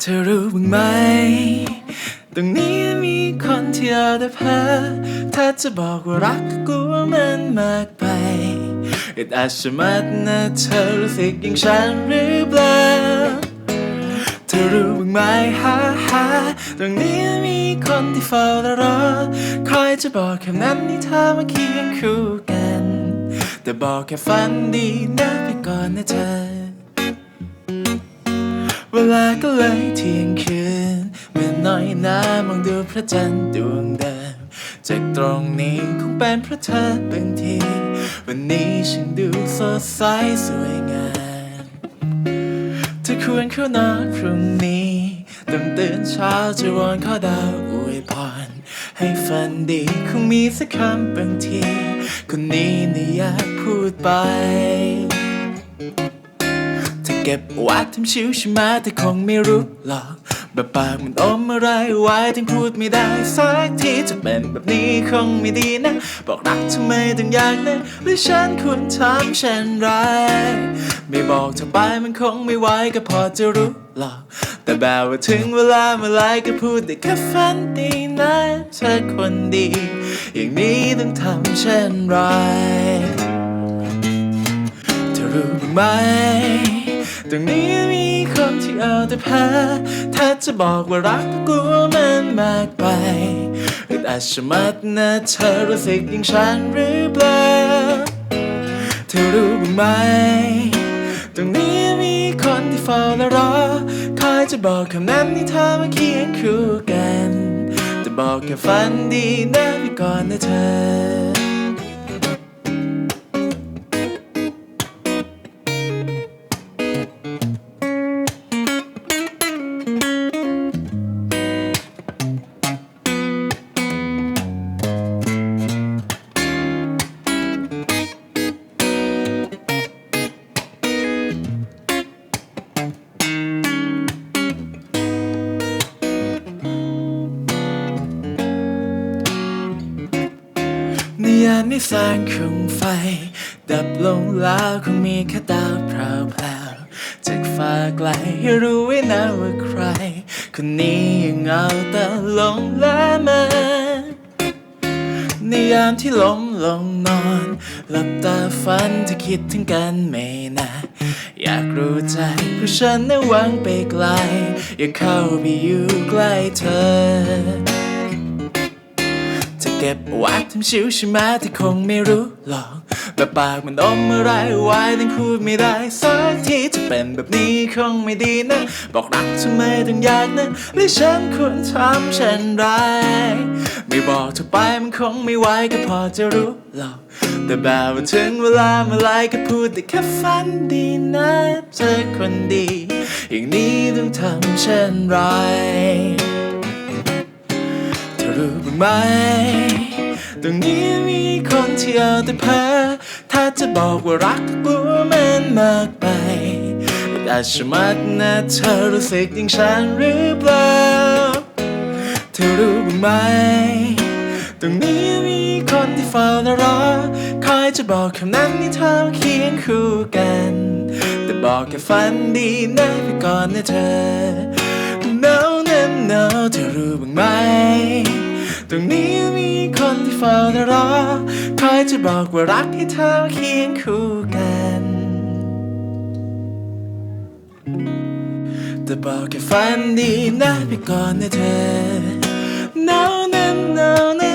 เธอรู้บ้างไหม ตรงนี้มีคนที่เอาแต่เพ้อถ้าจะบอกว่ารักก็กลัวมันมากไปอึดอัดชะมัดนะเธอรู้สึกอย่างฉันหรือเปล่า เธอรู้บ้างไหมฮ่าฮ่าตรงนี้มีคนที่เฝ้ารอรอ คอยจะบอกคำนั้นที่เธอมาเคียงคู่กัน แต่บอกแค่ฝันดีนะไปก่อน ลาก็เลยเที่ยงคืนเมื่อน้อยหน้ามองดูพระจันทร์ดวงเดิมจากตรงนี้คงเป็นเพราะเธอบางที วันนี้ฉันดูสดใสสวยงามเธอควรเข้านอนพรุ่งนี้ต้องตื่นเช้าจะวอนข้อดาวอวยพรให้ฝันดีคงมีสักคำบางที คนนี้นี่อยากพูดไป เก็บไว้ทำชิวใช่ไหมแต่คงไม่รู้หรอก แบบปากมันอมอะไรไว้ถึงพูดไม่ได้สักทีจะเป็นแบบนี้คงไม่ดีนะ บอกรักทำไมต้องอยากนะหรือฉันควรทำเช่นไรไม่บอกเธอไปมันคงไม่ไหวก็พอจะรู้หรอก แต่แบบว่าถึงเวลาเมื่อไรก็พูดได้แค่ฝันดีนะเธอคนดี อย่างนี้ต้องทำเช่นไรเธอรู้บ้างไหม ตรงนี้มีคนที่เอาแต่แพ้ถ้าจะบอกว่ารักกลัวมันมากไปอึดอัดชะมัดนะเธอรู้สึกอย่างฉันหรือเปล่าเธอรู้บ้างไหม ตรงนี้มีคนที่เฝ้าและรอคอยจะบอกคำนั้นที่เธอมาเคียงคู่กันแต่บอกแค่ฝันดีนะไปก่อนนะเธอ ยามนี้แสงของไฟ ดับลงแล้วคงมีแค่ดาวพราวพราวๆจากฟ้าไกลให้รู้ไว้นะว่าใคร คนนี้ยังเอาแต่หลงละเมาในยามที่ล้มลงนอน หลับตาฝันจะคิดถึงกันไม่นานอยากรู้ใจเพราะฉันนั้นหวังไปไกล อยากเข้าไปอยู่ใกล้เธอ ก็บไว้ทำชิวใช่ไหมที่คงไม่รู้หรอกแบบปากมันอมอะไรไว้ยังพูดไม่ได้สักทีจะเป็นแบบนี้คงไม่ดีนะ บอกรักทำไมต้องอยากนะหรือฉันควรทำเช่นไรไม่บอกเธอไปมันคงไม่ไหวก็พอจะรู้หรอกแต่แบบว่าถึงเวลาเมื่อไรก็พูดได้แค่ฝันดีนะเธอคนดี อย่างนี้ต้องทำเช่นไรเธอรู้บ้างไหม ตรงนี้มีคนที่เอาแต่เพ้อถ้าจะบอกว่ารักก็กลัวมันมากไปแต่ชะมัดนะเธอรู้สึกอย่างฉันหรือเปล่า เธอรู้บ้างไหม ตรงนี้มีคนที่เฝ้าและรอคอยจะบอกคำนั้นที่เธอเคียงคู่กัน แต่บอกแค่ฝันดีนะไปก่อนนะเธอ No no no เธอรู้บ้างไหม รงนี้มีคนที่เฝ้ารอคอยจะบอกว่ารักที่เธอเคียงคู่กัน แต่บอกแค่ฝันดีนะไปก่อนนะเธอ No no no no